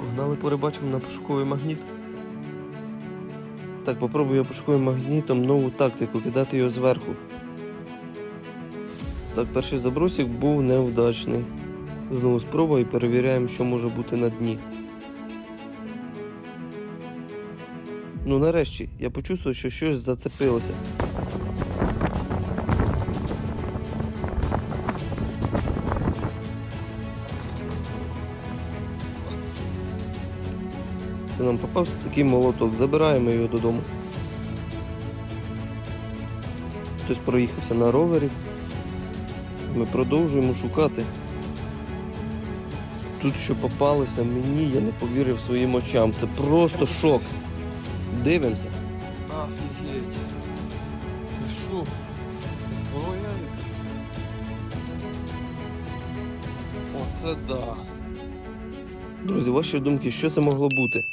Погнали порибачимо на пошуковий магніт. Так, попробую я пошуковим магнітом нову тактику, кидати його зверху. Так, перший забросик був невдачний. Знову спроба і перевіряємо, що може бути на дні. Ну нарешті я почувствував, що щось зацепилося. Це нам попався такий молоток. Забираємо його додому. Хтось проїхався на ровері. Ми продовжуємо шукати. Тут що попалося мені, я не повірив своїм очам. Це просто шок. Дивимося. Офігеть. Це що? Зброя якась? Оце да. Друзі, ваші думки, що це могло бути?